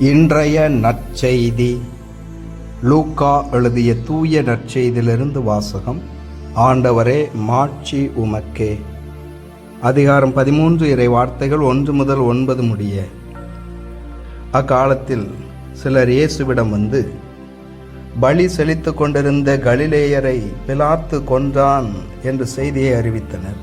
இன்றைய நற்செய்தி. லூக்கா எழுதிய தூய நற்செய்தியிலிருந்து வாசகம். ஆண்டவரே மாட்சி உமக்கே. அதிகாரம் பதிமூன்று இறை வார்த்தைகள் ஒன்று முதல் ஒன்பது முடிய. அக்காலத்தில் சிலர் இயேசுவிடம் வந்து பலி செழித்து கொண்டிருந்த கலிலேயரை பிலாத்து கொன்றான் என்று செய்தியை அறிவித்தனர்.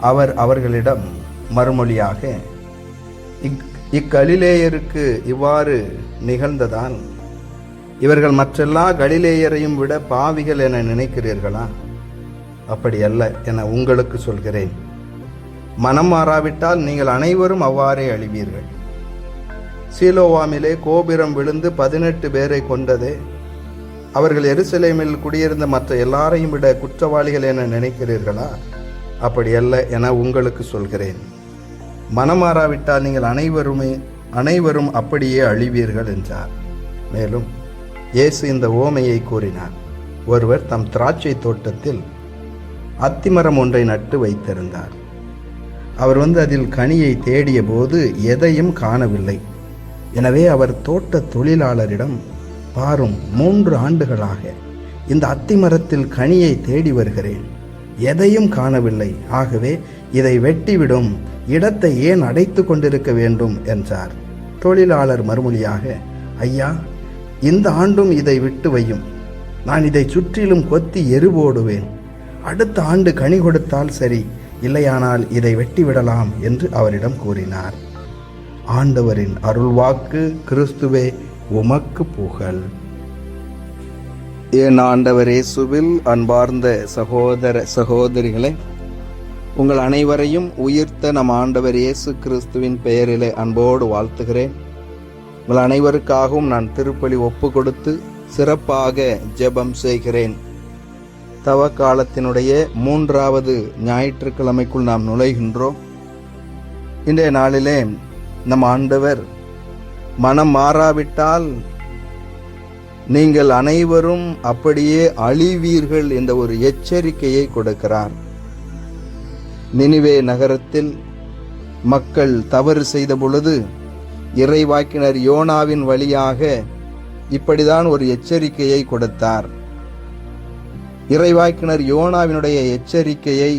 அவர் அவர்களிடம் மறுமொழியாக இக் இக்கலிலேயருக்கு இவ்வாறு நிகழ்ந்ததால் இவர்கள் மற்றெல்லா கலிலேயரையும் விட பாவிகள் என நினைக்கிறீர்களா? அப்படி அல்ல என உங்களுக்கு சொல்கிறேன். மனம் மாறாவிட்டால் நீங்கள் அனைவரும் அவ்வாறே அழிவீர்கள். சீலோவாமிலே கோபுரம் விழுந்து பதினெட்டு பேரை கொண்டதே அவர்கள் எருசலேமில் குடியிருந்த மற்ற எல்லாரையும் விட குற்றவாளிகள் என நினைக்கிறீர்களா? அப்படியல்ல என உங்களுக்கு சொல்கிறேன். மனமாறாவிட்டால் நீங்கள் அனைவருமே அனைவரும் அப்படியே அழிவீர்கள் என்றார். மேலும் இயேசு இந்த ஓமையை கூறினார். ஒருவர் தம் திராட்சை தோட்டத்தில் அத்திமரம் ஒன்றை நட்டு வைத்திருந்தார். அவர் வந்து அதில் கனியை தேடிய போது எதையும் காணவில்லை. எனவே அவர் தோட்ட தொழிலாளரிடம் பாரும் மூன்று ஆண்டுகளாக இந்த அத்திமரத்தில் கனியை தேடி வருகிறேன். எதையும் காணவில்லை. ஆகவே இதை வெட்டிவிடும். இடத்தை ஏன் அடைத்து கொண்டிருக்க வேண்டும் என்றார். தொழிலாளர் மறுமொழியாக ஐயா இந்த ஆண்டும் இதை விட்டு வையும். நான் இதை சுற்றிலும் கொத்தி எருவோடுவேன் அடுத்த ஆண்டு கனி கொடுத்தால் சரி இல்லையானால் இதை வெட்டிவிடலாம் என்று அவரிடம் கூறினார். ஆண்டவரின் அருள்வாக்கு கிறிஸ்துவே உமக்கு புகழ். என் ஆண்டவர் இயேசுவில் அன்பார்ந்த சகோதர சகோதரிகளை உங்கள் அனைவரையும் உயிர்த்த நம் ஆண்டவர் இயேசு கிறிஸ்துவின் பெயரிலே அன்போடு வாழ்த்துகிறேன். உங்கள் அனைவருக்காகவும் நான் திருப்பலி ஒப்பு கொடுத்து சிறப்பாக ஜெபம் செய்கிறேன். தவ காலத்தினுடைய மூன்றாவது ஞாயிற்றுக்கிழமைக்குள் நாம் நுழைகின்றோம். இன்றைய நாளிலே நம் ஆண்டவர் மனம் மாறாவிட்டால் நீங்கள் அனைவரும் அப்படியே அழிவீர்கள் என்ற ஒரு எச்சரிக்கையை கொடுக்கிறார். நினிவே நகரத்தில் மக்கள் தவறு செய்த பொழுது இறைவாக்கினர் யோனாவின் வழியாக இப்படிதான் ஒரு எச்சரிக்கையை கொடுத்தார். இறைவாக்கினர் யோனாவினுடைய எச்சரிக்கையை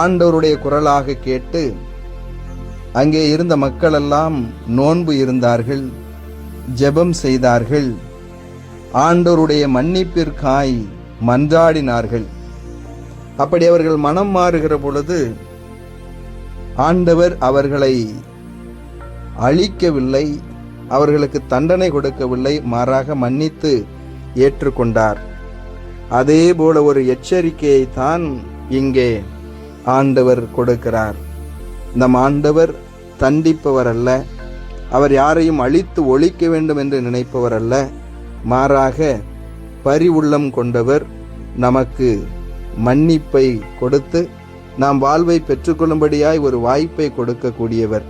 ஆண்டவருடைய குரலாக கேட்டு அங்கே இருந்த மக்களெல்லாம் நோன்பு இருந்தார்கள் ஜெபம் செய்தார்கள் ஆண்டோருடைய மன்னிப்பிற்காய் மன்றாடினார்கள். அப்படி அவர்கள் மனம் மாறுகிற பொழுது ஆண்டவர் அவர்களை அழிக்கவில்லை அவர்களுக்கு தண்டனை கொடுக்கவில்லை மாறாக மன்னித்து ஏற்றுக்கொண்டார். அதே போல ஒரு எச்சரிக்கையை தான் இங்கே ஆண்டவர் கொடுக்கிறார். நம் ஆண்டவர் தண்டிப்பவர் அல்ல அவர் யாரையும் அழித்து ஒழிக்க வேண்டும் என்று நினைப்பவர் அல்ல மாறாக பரிவுள்ளம் கொண்டவர் நமக்கு மன்னிப்பை கொடுத்து நாம் வாழ்வை பெற்றுக்கொள்ளும்படியாய் ஒரு வாய்ப்பை கொடுக்கக்கூடியவர்.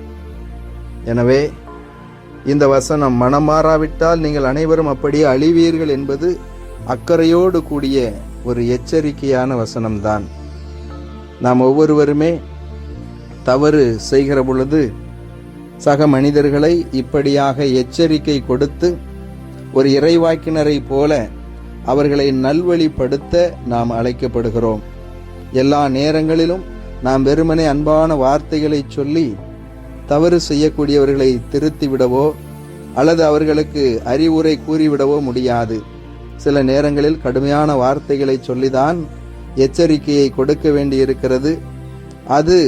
எனவே இந்த வசனம் மனமாறாவிட்டால் நீங்கள் அனைவரும் அப்படியே அழிவீர்கள் என்பது அக்கறையோடு கூடிய ஒரு எச்சரிக்கையான வசனம்தான். நாம் ஒவ்வொருவருமே தவறு செய்கிற பொழுது சக மனிதர்களை இப்படியாக எச்சரிக்கை கொடுத்து ஒரு இறைவாக்கினரை போல அவர்களை நல்வழிப்படுத்த நாம் அழைக்கப்படுகிறோம். எல்லா நேரங்களிலும் நாம் வெறுமனே அன்பான வார்த்தைகளை சொல்லி தவறு செய்யக்கூடியவர்களை திருத்திவிடவோ அல்லது அவர்களுக்கு அறிவுரை கூறிவிடவோ முடியாது. சில நேரங்களில் கடுமையான வார்த்தைகளை சொல்லிதான் எச்சரிக்கையை கொடுக்க வேண்டியிருக்கிறது. அது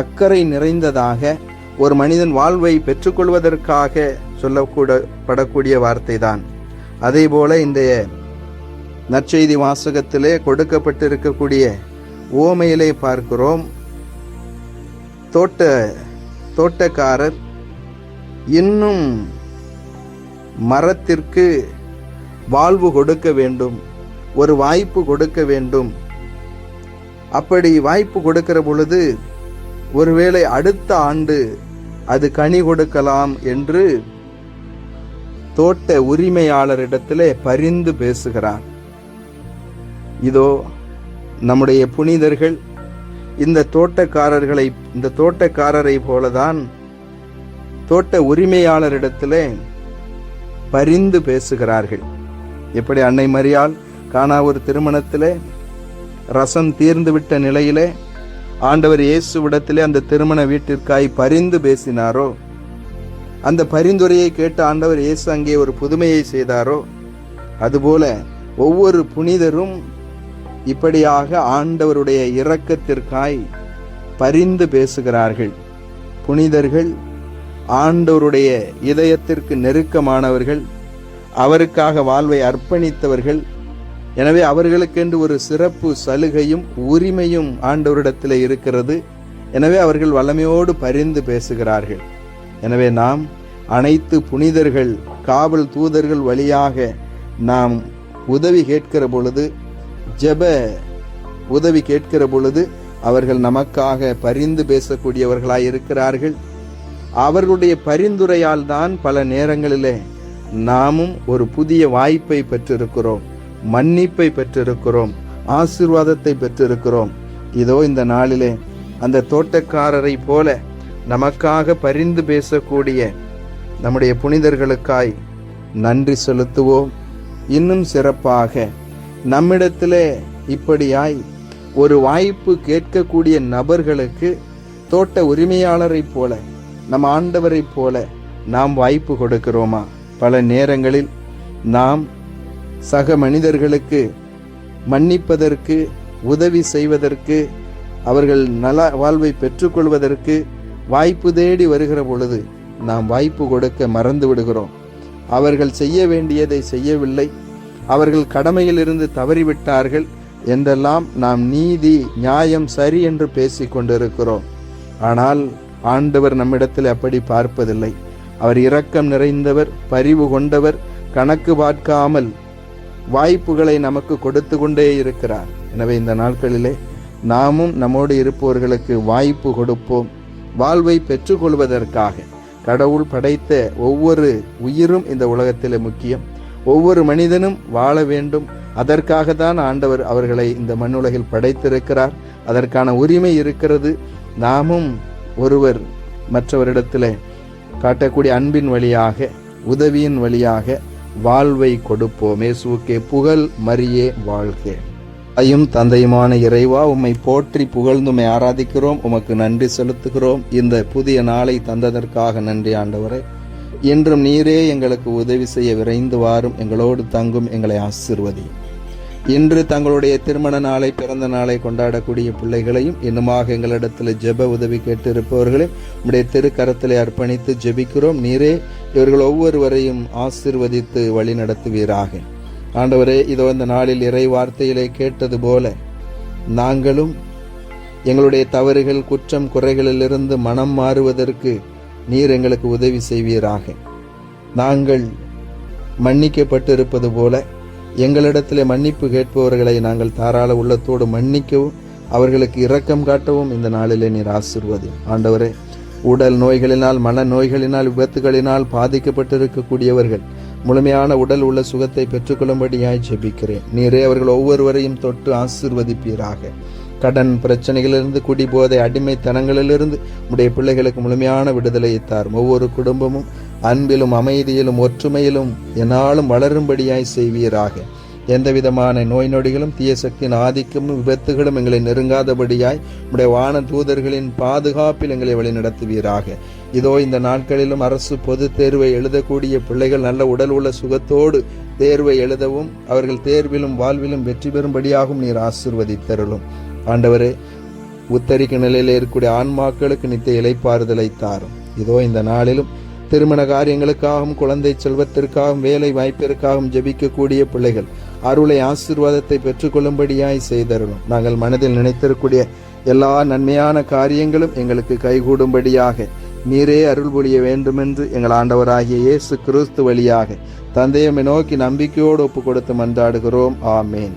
அக்கறை நிறைந்ததாக ஒரு மனிதன் வாழ்வை பெற்றுக்கொள்வதற்காக சொல்லக்கூட படக்கூடிய வார்த்தை தான் அதே போல இன்றைய நற்செய்தி வாசகத்திலே கொடுக்கப்பட்டிருக்கக்கூடிய ஓமையிலே பார்க்கிறோம். தோட்ட தோட்டக்காரர் இன்னும் மரத்திற்கு வாழ்வு கொடுக்க வேண்டும் ஒரு வாய்ப்பு கொடுக்க வேண்டும். அப்படி வாய்ப்பு கொடுக்கிற பொழுது ஒருவேளை அடுத்த ஆண்டு அது கனி கொடுக்கலாம் என்று தோட்ட உரிமையாளரிடத்திலே பரிந்து பேசுகிறார். இதோ நம்முடைய புனிதர்கள் இந்த தோட்டக்காரர்களை இந்த தோட்டக்காரரை போலதான் தோட்ட உரிமையாளரிடத்தில் பரிந்து பேசுகிறார்கள். எப்படி அன்னை மரியாள் காணா ஒரு திருமணத்தில் ரசம் தீர்ந்துவிட்ட நிலையிலே ஆண்டவர் இயேசுவிடத்திலே அந்த திருமண வீட்டிற்காய் பரிந்து பேசினாரோ? அந்த பரிந்துரையை கேட்டு ஆண்டவர் இயேசு அங்கே ஒரு புதுமையை செய்தாரோ? அதுபோல ஒவ்வொரு புனிதரும் இப்படியாக ஆண்டவருடைய இரக்கத்திற்காய் பரிந்து பேசுகிறார்கள். புனிதர்கள் ஆண்டவருடைய இதயத்திற்கு நெருக்கமானவர்கள் அவருக்காக வாழ்வை அர்ப்பணித்தவர்கள். எனவே அவர்களுக்கென்று ஒரு சிறப்பு சலுகையும் உரிமையும் ஆண்டவரிடத்தில் இருக்கிறது. எனவே அவர்கள் வல்லமையோடு பரிந்து பேசுகிறார்கள். எனவே நாம் அனைத்து புனிதர்கள் காவல் தூதர்கள் வழியாக நாம் உதவி கேட்கிற பொழுது ஜெப உதவி கேட்கிற பொழுது அவர்கள் நமக்காக பரிந்து பேசக்கூடியவர்களாய் இருக்கிறார்கள். அவர்களுடைய பரிந்துரையால் தான் பல நேரங்களிலே நாமும் ஒரு புதிய வாய்ப்பை பெற்றிருக்கிறோம். மன்னிப்பை பெற்றிருக்கிறோம். ஆசீர்வாதத்தை பெற்றிருக்கிறோம். இதோ இந்த நாளிலே அந்த தோட்டக்காரரை போல நமக்காக பரிந்து பேசக்கூடிய நம்முடைய புனிதர்களுக்காய் நன்றி செலுத்துவோம். இன்னும் சிறப்பாக நம்மிடத்திலே இப்படியாய் ஒரு வாய்ப்பு கேட்கக்கூடிய நபர்களுக்கு தோட்ட உரிமையாளரைப் போல நம் ஆண்டவரைப் போல நாம் வாய்ப்பு கொடுக்கிறோமா? பல நேரங்களில் நாம் சக மனிதர்களுக்கு மன்னிப்பதற்கு உதவி செய்வதற்கு அவர்கள் நல வாழ்வை பெற்றுக்கொள்வதற்கு வாய்ப்பு தேடி வருகிற பொழுது நாம் வாய்ப்பு கொடுக்க மறந்து விடுகிறோம். அவர்கள் செய்ய வேண்டியதை செய்யவில்லை. அவர்கள் கடமையிலிருந்து தவறிவிட்டார்கள் என்றெல்லாம் நாம் நீதி நியாயம் சரி என்று பேசிக் கொண்டிருக்கிறோம். ஆனால் ஆண்டவர் நம்மிடத்தில் அப்படி பார்ப்பதில்லை. அவர் இரக்கம் நிறைந்தவர் பரிவு கொண்டவர் கணக்கு பார்க்காமல் வாய்ப்புகளை நமக்கு கொடுத்து கொண்டே இருக்கிறார். எனவே இந்த நாட்களிலே நாமும் நம்மோடு இருப்பவர்களுக்கு வாய்ப்பு கொடுப்போம். வாழ்வை பெற்றுக்கொள்வதற்காக. கடவுள் படைத்த ஒவ்வொரு உயிரும் இந்த உலகத்தில் முக்கியம். ஒவ்வொரு மனிதனும் வாழ வேண்டும். அதற்காக தான் ஆண்டவர் அவர்களை இந்த மண்ணுலகில் படைத்திருக்கிறார். அதற்கான உரிமை இருக்கிறது. நாமும் ஒருவர் மற்றவரிடத்தில் காட்டக்கூடிய அன்பின் வழியாக உதவியின் வழியாக வாழ்வை கொடுப்போம். இயேசுவுக்கே புகழ் மரியே வாழ்க. ஐயும் தந்தையுமான இறைவா உம்மை போற்றி புகழ்ந்து உம்மை ஆராதிக்கிறோம். உமக்கு நன்றி செலுத்துகிறோம். இந்த புதிய நாளை தந்ததற்காக நன்றி ஆண்டவரே. இன்றும் நீரே எங்களுக்கு உதவி செய்ய விரைந்து வாரும். எங்களோடு தங்கும் எங்களை ஆசிர்வதி. இன்று தங்களுடைய திருமண நாளை பிறந்த நாளை கொண்டாடக்கூடிய பிள்ளைகளையும் இன்னுமாக எங்களிடத்தில் ஜெப உதவி கேட்டு இருப்பவர்களையும் உடைய திருக்கரத்திலே அர்ப்பணித்து ஜெபிக்கிறோம். நீரே இவர்கள் ஒவ்வொருவரையும் ஆசிர்வதித்து வழி நடத்துவீராக ஆண்டவரே இதோ இந்த நாளில் இறை வார்த்தையிலே கேட்டது போல நாங்களும் எங்களுடைய தவறுகள் குற்றம் குறைகளிலிருந்து மனம் மாறுவதற்கு நீர் எங்களுக்கு உதவி செய்வீராக. நாங்கள் மன்னிக்கப்பட்டிருப்பது போல எங்களிடத்திலே மன்னிப்பு கேட்பவர்களை நாங்கள் தாராள உள்ளத்தோடு மன்னிக்கவும் அவர்களுக்கு இரக்கம் காட்டவும் இந்த நாளிலே நீர் ஆசிர்வது. ஆண்டவரே உடல் நோய்களினால் மன நோய்களினால் விபத்துகளினால் பாதிக்கப்பட்டிருக்கக்கூடியவர்கள் முழுமையான உடல் உள்ள சுகத்தை பெற்றுக்கொள்ளும்படியாய் ஜெபிக்கிறேன். நீரே அவர்கள் ஒவ்வொருவரையும் தொட்டு ஆசிர்வதிப்பீராக. கடன் பிரச்சனைகளிலிருந்து குடிபோதை அடிமைத்தனங்களிலிருந்து உடைய பிள்ளைகளுக்கு முழுமையான விடுதலையை தாரும். ஒவ்வொரு குடும்பமும் அன்பிலும் அமைதியிலும் ஒற்றுமையிலும் என்னாலும் வளரும்படியாய் செய்வீராக. எந்த விதமான நோய் நொடிகளும் தீய சக்தியின் ஆதிக்கமும் விபத்துகளும் எங்களை நெருங்காதபடியாய் உடைய வான தூதர்களின் பாதுகாப்பில் எங்களை வழிநடத்துவீராக. இதோ இந்த நாட்களிலும் அரசு பொது தேர்வை எழுதக்கூடிய பிள்ளைகள் நல்ல உடல் உள்ள சுகத்தோடு தேர்வை எழுதவும் அவர்கள் தேர்விலும் வாழ்விலும் வெற்றி பெறும்படியாகவும் நீர் ஆசிர்வதித்தருளும். ஆண்டவரே உத்தரிக்க நிலையில் இருக்கக்கூடிய ஆன்மாக்களுக்கு நித்திய இலைப்பாறுதலை தாரும். இதோ இந்த நாளிலும் திருமண காரியங்களுக்காகவும் குழந்தை செல்வத்திற்காகவும் வேலை வாய்ப்பிற்காகவும் ஜெபிக்கக்கூடிய பிள்ளைகள் அருளை ஆசீர்வாதத்தை பெற்றுக்கொள்ளும்படியாய் செய்தருளும். நாங்கள் மனதில் நினைத்திருக்கூடிய எல்லா நன்மையான காரியங்களும் எங்களுக்கு கைகூடும்படியாக நீரே அருள் புரிய வேண்டுமென்று எங்கள் ஆண்டவராகிய இயேசு கிறிஸ்து வழியாக தந்தையமை நோக்கி நம்பிக்கையோடு ஒப்பு கொடுத்து மன்றாடுகிறோம். ஆமேன்.